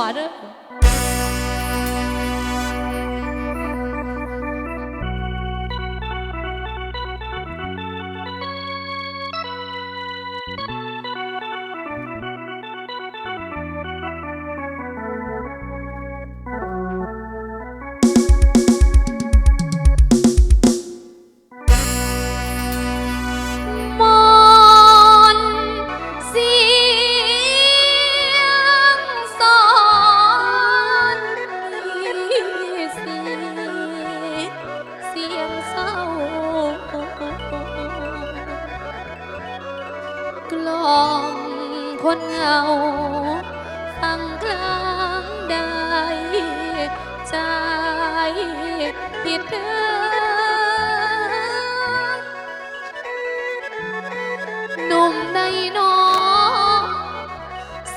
พ่อเด้อ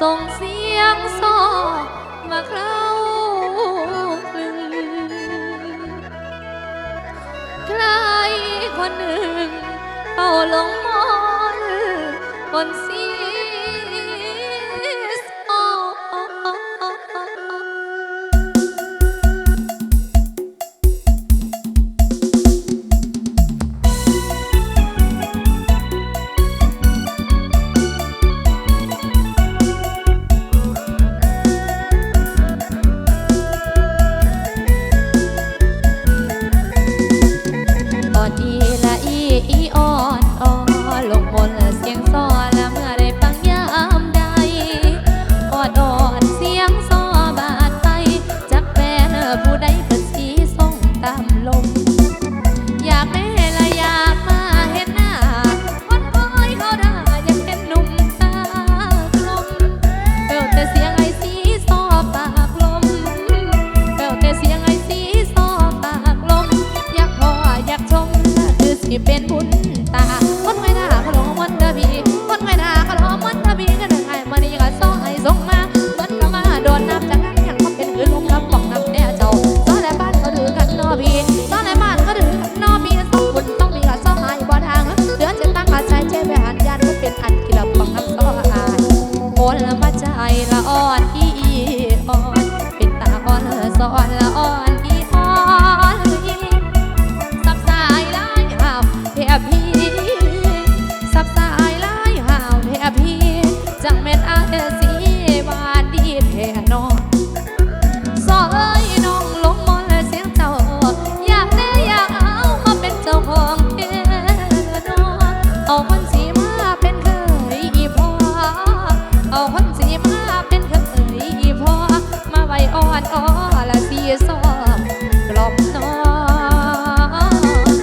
ส่งเสียงซอมาเคล้าคลึงใครคนหนึ่งเอาลงมอนบนเสีย มาใจละอ่อน สีมาเป็นเคยอีพอมาไว้อ่อนอ่อละสีซอกกล่อมนอน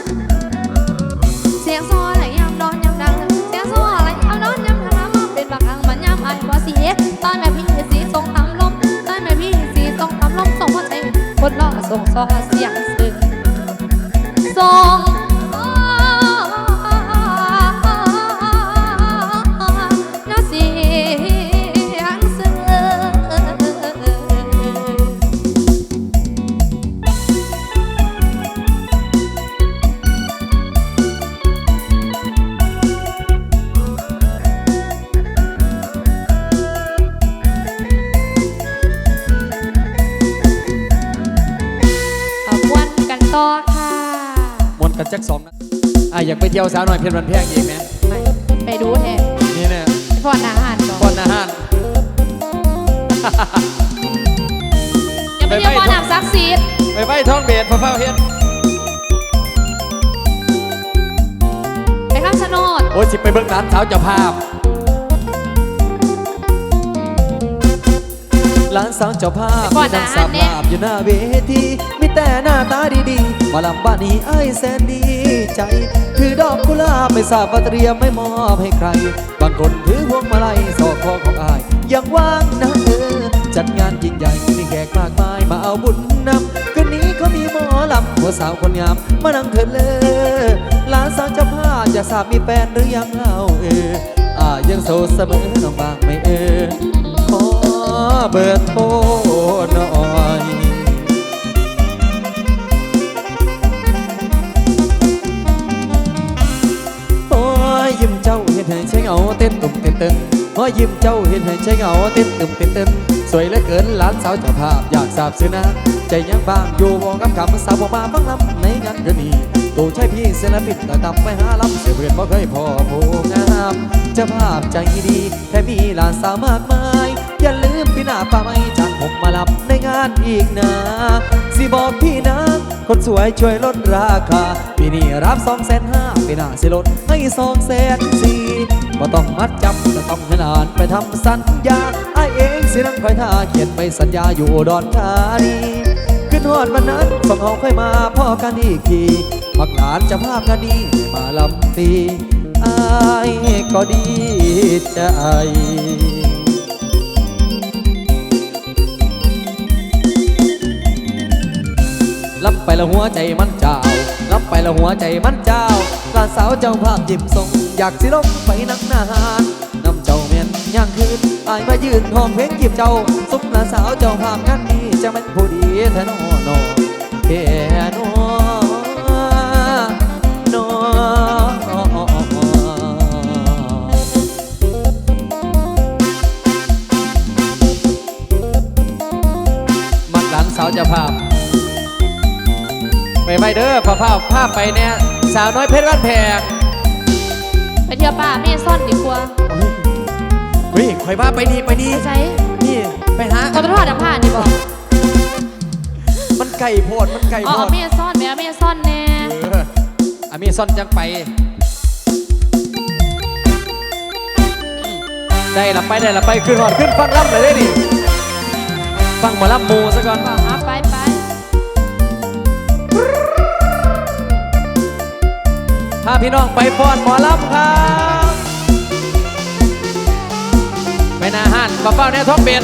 เสียงซอไหลยำร้อนยำดัง เสียงซอไหลยำร้อนยำดังมาเป็นบางครั้งมันยำไอ้บ่เสียตอนแม่พี่สีส่งตำลมตอนแม่พี่สีส่งตำลมส่งหัวใจคนรอส่งซอ เที่ยวสาวหน่อยเพลินวันแพงอีกไหมไปไปดูแทนนี่เนี่ยพออาหารก่อนก่อนอาหารอย่าไปเที่ยวบ่อน้ำซักซีดไปไปท้องเบสพะเฝ้าเฮ็ดไปข้ามชะโนดโอ้ยสิไปเบิ่งร้านสาวเจ้าภาพร้านสาวเจ้าภาพมีนางสาวภาพอยู่หน้าเวทีมี แต่หน้าตาดีๆ มาลำบ้านนี้ไอ้แสนดีใจ ถือดอกกุหลาบไม่ทราบว่าเตรียมไม่มอบให้ใคร บางคนถือพวงมาลัยสอกคอของอายยังว่างนะเออ จัดงานยิ่งใหญ่มีแขกมากมายมาเอาบุญนำคืนนี้เขามีหมอลำหัวสาวคนงามมานั่งเถิดเลยหลานสาวจ้าภาจะทราบมีแฟนหรือยังเล่าเอออายังโสดเสมอน้องบางไม่เออขอเบอร์โทรหน่อย ยิ้มเจ้าเห็นให้ใช้เหงาเต้นตุ่มเต้นเต้นหอยยิ้มเจ้าเห็นให้ใจเหงาเต้นตุ่มเต้นเต้นสวยเหลือเกินหลานสาวเจ้าภาพอยากสาบซื้อนะใจยังบ้างอยู่บอกกับคำสาวบ่มาฟังลำในงานก็ดีตัวใช่พี่ศิลปินแต่ตำไปหาลำเสือเพื่อนบ่เคยพอผู้งามเจ้าภาพใจดีแค่มีหลานสาวมากมาย พี่หน้าป้าไม่จังผมมาลำในงานอีกนะ สิบอกพี่นะ คนสวยช่วยลดราคา ปีนี้รับสองแสนห้าปีหน้าสิลดให้สองแสนสี่บ่ต้องมัดจำก็ต้องให้หลานไปทำสัญญาไอ้เองสินั่งคอยท่าเขียนไปสัญญาอยู่ดอนธานีขึ้นฮอดวันนั้นสองเฮาค่อยมาพ่อกันอีกทีมักหลานจะภาพกันนี้มาลำตีไอ้ายก็ดีใจ รับไปละหัวใจมันเจ้ารับไปละหัวใจมันเจ้าลานสาวเจ้าภาพยิ้มส่งอยากสิลงไปนักนานนำเจ้าเมียนย่างคืนอายมายืนหอมเพลงกีบเจ้าสุขลานสาวเจ้าภาพงานนี้จะเป็นผู้ดีแท้นอนอแค่นอ ไปไปเด้อพาภาพภาพไปเนี่ยสาวน้อยเพชรบ้านแพงไปเที่ยวป่าเมซ่อนดีกว่าเฮ้ยข่อยว่าไปดีไปดีไปใช้นี่ไปหาเขาจะทอดน้ำผ่านดีบอกมันไก่โพดมันไก่อ๋อโพดเมซ่อนแม่เมซ่อนแน่เอออะมีซ่อนจังไปได้ละไปได้ละไปขึ้นหอดขึ้นฟังลำเลยได้ดิฟังหมอลำหมูซะก่อนบอกอะไปไปาพี่น้องไปฟ้อนหมอลำครับไปหนาหันมาเฝ้าแนวท้องเบ็ด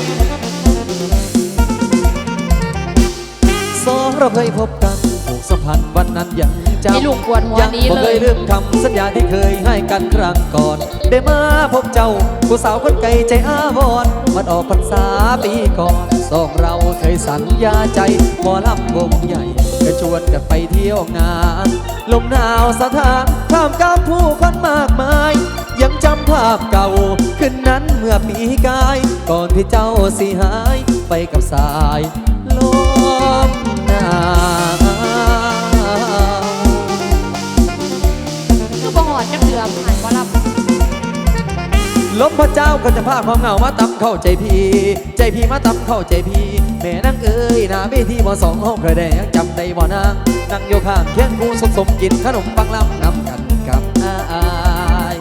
สองเราเคยพบกันผูกสัมพันธ์วันนั้นยังจำให้ลูกปวดหัวยังนี้บ่เลเคยยลืมคำสัญญาที่เคยให้กันครั้งก่อน ได้มาพบเจ้า ผู้สาวคนไกลใจอาวรณ์มันออกพรรษาปีก่อนสองเราเคยสัญญาใจหมอลำวงใหญ่ก็ชวนกันไปเที่ยวงาน ลมหนาวสถานท่ามกลางผู้คนมากมาย ยังจำภาพเก่าคืนนั้นเมื่อปีกาย ก่อนที่เจ้าสิหายไปกับสายลมหนาวคือบ่หอดจักเดือมหายบ่รับลมพระเจ้าก็จะพาความเหงามาตำเข้าใจพี่ ใจพี่มาตำเข้าใจพี่แม่นางเอ้ยหน้าเวทีบ่สองห้องเคยได้ยังจำได้บ่นางนั่งอยู่ข้างเคียงกูสมสมกินขนมปังลำนำกันกับอาย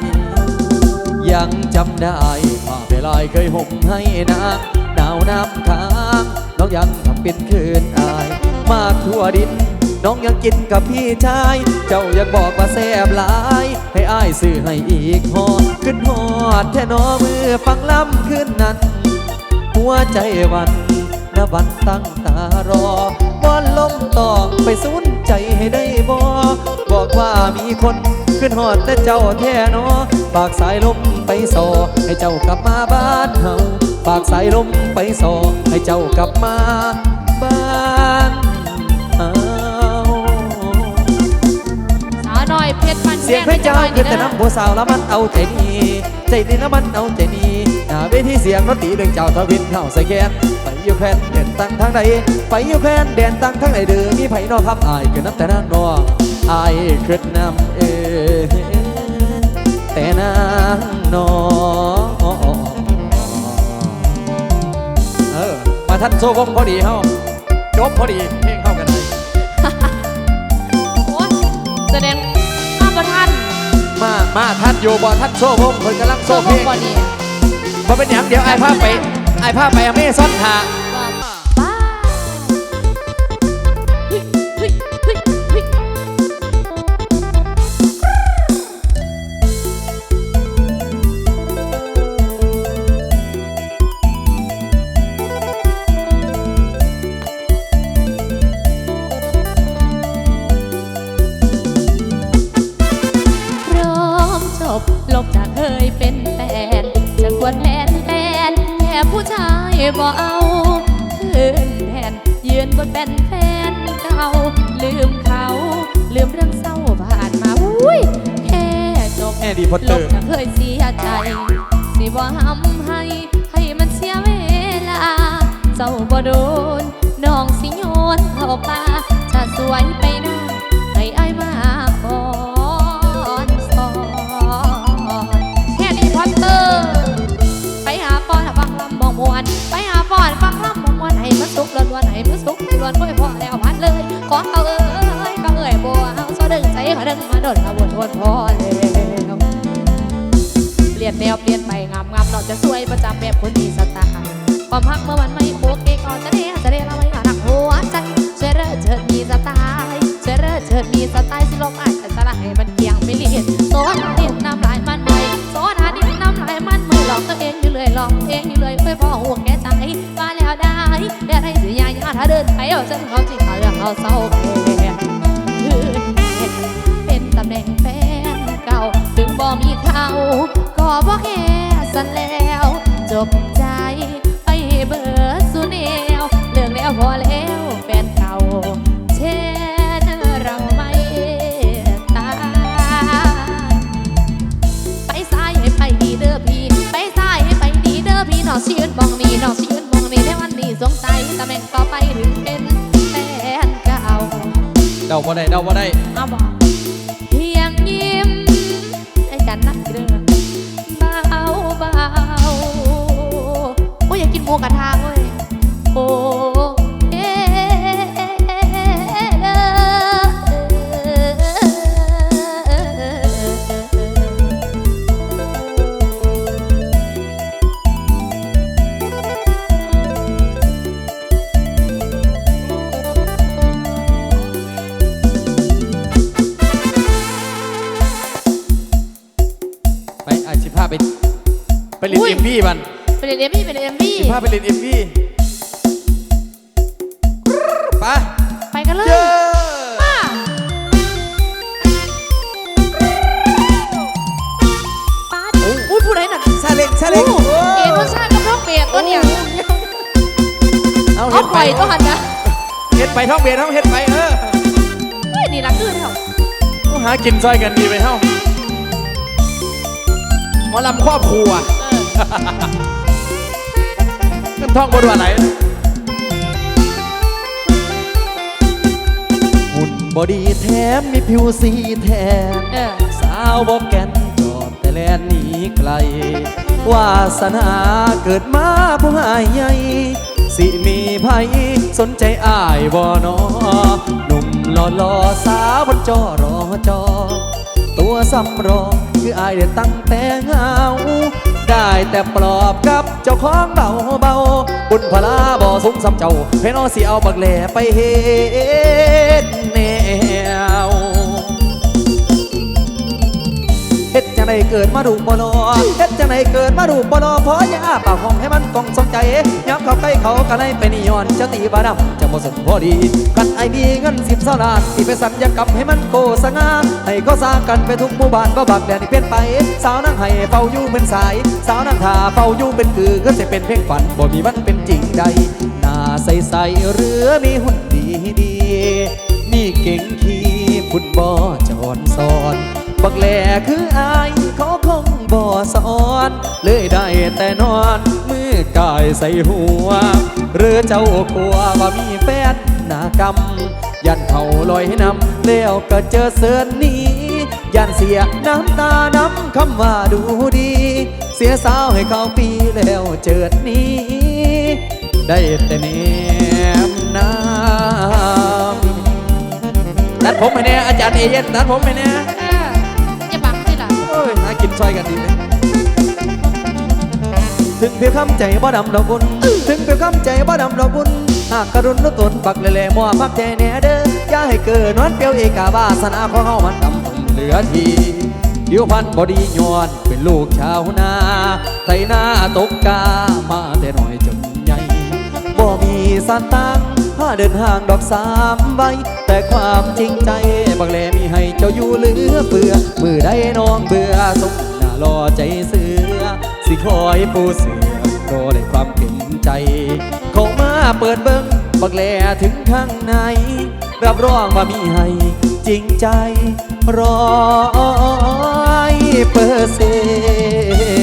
ยังจำได้ภาเวลาเคยห่มให้นางหนาวน้ำค้างน้องยังทำเป็นคืนอาย มาทั่วดิน น้องยังกินกับพี่ชาย เจ้ายังบอกว่าแซ่บหลาย ให้อ้ายซื้อให้อีกหอดขึ้นหอดแท่นอมือฟังล้ำขึ้นนั้น หัวใจวัน นวันตั้งตารอวอนลมตอกไปสุนใจให้ได้บอบอกว่ามีคนขึ้นหอดแต่เจ้าแท่นอฝากสายลมไปสอให้เจ้ากลับมาบ้านเฮาฝากสายลมไปสอให้เจ้ากลับมาบ้านเฮาสาวน้อยเพชรมันเสียงเพชรจ้าขึ้นแต่น้ำบัวสาวแล้วมันเอาใจดีใจดีแล้วมันเอาใจดีหน้าเวทีเสียงดนตรีเรื่องเจ้าทวินเข้าใส่แคนไปอยู่ แคนเด่นตั้งทางใดไปอยู่แคนเด่นตั้งทางไหนเดือมีไผนอพับอายขึ้นน้ำแต่นางนออายขึ้นน้ำเอแต่นางนอเออมาท่านโซ่วงพอดีเฮาจบพอดีเพลงเข้ากันเลยโอ้ยแสดงมาประทันมามาท่านโยบอท่านโซ่วงเพิ่นกำลังโซ่โซ่พเพลวกงบ่นี่พอเป็นอย่างเดี๋ยวไอ้ภาพไปไอ้ภาพไปอเมซอนหาว่าป้า เป็นแฟนเก่า ลืมเขา ลืมเรื่องเศร้าผ่านมาอุ้ยแค่จบแอร์ดีพอตลเตอบร์จากเคยเสียใจสิสิบ่ห้ำให้ให้มันเสียเวลา เจ้าบ่โดนน้องสิโยนเข้าป่าจะสวยไปหน้า สุกล้วนๆให้มันสุกล้วนๆก็พอแล้วพัดเลย ขอเขาเอ้ยเขาเอ้ยบัวเอาโซดึงใจเขาดึงมาโดนมาบนวนพอแล้วเปลี่ยนแนวเปลี่ยนไปงามงามเราจะสวยประจำแบบคนมีสไตล์ความพักเมื่อวันไม่โอเคก็จะเด้จะเด้เราไม่หักหัวใจเชื่อเชิดมีสไตล์เชื่อเชิดมีสไตล์สิลมอาจจะสลายมันเกียงไม่เลียนโซนดินน้ำลายมันไม่โซนหาดินน้ำลายมันมือหลอกตัวเองอยู่เลยหลอกตัวเองอยู่เลยเพื่อพอห่วงแก ถ้าเดินไปเอาเส้นเขาจริงเขาเรื่องเขาเศร้าแก่เห็นเป็นตำแหน่งแฟนเก่า ถึงบ่มีเขาก็บ่แค่สันแล้ว จบ ไปเรียนอุ้ยเอ็มพีมันเป็นเอ็มพี่เป็นเอ็มพี่ชิพาไปเรียนเอ็มพีไปไปกันเลยเย้ป้าป้าอุ้ยผู้ใดน่ะซาเล็กซาเล็กโอ้เอ็นรสชาติกับท้องเบียดตัวเนี่ยเอาเอาเฮ็ดไปไปตัวหันนะเฮ็ดไปท่องเบียร์ท่องเฮ็ดไปเออเฮ้ยนี่รักคือเท่าต้องหากินซอยกันดีไปเท่าหมอลำครอบครัว เออเงินท่องบนว่าไหนหุ่นบอดีแถมมีผิวสีแทนเออ สาวบอกแก่นจอบแต่แลนหนีไกล วาสนาเกิดมาผู้หายใหญ่สิมีภัยสนใจอายบ่นอหนุ่มหล่อหล่อๆสาวบนจอรอจอ ตัวสำรองคืออายเด็ดตั้งแต่เหงา ได้แต่ปลอบกับเจ้าของเบาเบาบุญพลาบ่สมสำเจ้าเพน้องสิเอาบักแหล่ไปเฮ็ด งไดเกิดมาดูบ่นอเฮ็ดจังไดเกิดมาดูบ่นอเพราะอยาปากหองให้มันกองสนใจยับเข้าใกล้เขาก็เลยไปนิยอนจะตีบาดำจะบ่สนพอดี กันไอมีเงินสิบสล้านที่ไปสัญญกรรมให้มันโกสงาให้ก็สร้างกันไปทุกหมู่บ้านบ่บักแดนเปลี่ยนไป สาวนั่งให้เฝ้าอยู่เป็นสาย สาวนั่งท่าเฝ้าอยู่เป็นคือก็จะเป็นเพียงฝันบ่มีวันเป็นจริงใดหน้าใสๆเรือมีหุ่นดีดีมีเก่งขี่ฟุตบอลจอนสอน บักแหล่คืออายเขาคงบ่สอนเลยได้แต่นอนมือกายใส่หัว หรือเจ้ากลัวว่ามีแฟนหน้ากรรมยันเขาลอยให้นำแล้วก็เจอเสือนนี้ยันเสียน้ำตาน้ำคำว่าดูดี เสียสาวให้เขาปีแล้วเจิดนี้ ได้แต่เนมน้ำตัดผมไปเนี่ยอาจารย์เอเย่นตัดผมไปเนี่ย ซอยกันดีเลยถึงเพียงคำใจบ่ดำดอกบุญถึงเพียงคำใจบ่ดำดอกบุญหากกระดุนนุตนปักเล่ๆมัวพักใจแน่เด้ออย่าให้เกิดนวนเปียวเอกาบาสนาของเฮามันดำผมเหลือทีผิวพันบอดีย้อนเป็นลูกชาวนาไถนาตกกามาแต่น้อยจนใหญ่บ่มีสตังค์พาเดินห่างดอกสามใบ แต่ความจริงใจบักแลมีให้เจ้าอยู่เหลือเฟือ มือได้น้องเบื่อสมหน้ารอใจเสือ สิคอยปูเสือรอได้ความเก็มใจ เข้ามาเปิดเบิ้งบักแลถึงข้างใน รับรองว่ามีให้จริงใจร้อยเปอร์เซ็น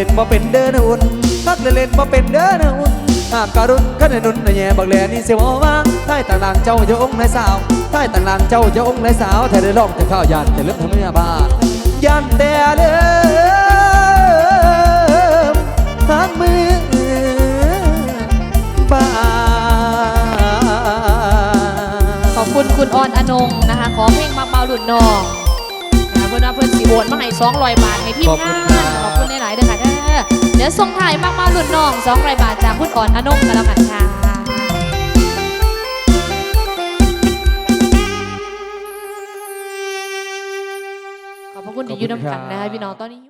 ล่นบ่เป็นเด้อนะอุ่นทักเล่นบ่เป็นเด้อนะอุ่นหากการุณขันหนุ่นนแย่บักแลนี่เสียวว่าท้ายต่างหลังเจ้าเจ้าองนายสาวท้ายต่างหลังเจ้าเจ้าองนายสาวแท้ได้ลองแต่ข้าวยานแต่เลือกทำเมียบานยันแต่เดิมทางมือบาขอบคุณคุณออนอนงนะคะ ขอเพลงมาเมาหลุดนอง นะคะเพื่อนว่าเพื่อนสีโอนมาให้สองร้อยบาทให้ทีมขอบคุงาณนครับ ขอบคุณหลายๆเด้อค่ะเด้อเดี๋ยวส่งถ่ายมาเมาหลุดนองสองร้อยบาทจากคุณออนอนงกันแล้วกันค่ะขอบพระคุณที่อยืนน้ำกันนะคะพี่น้องตอนนี้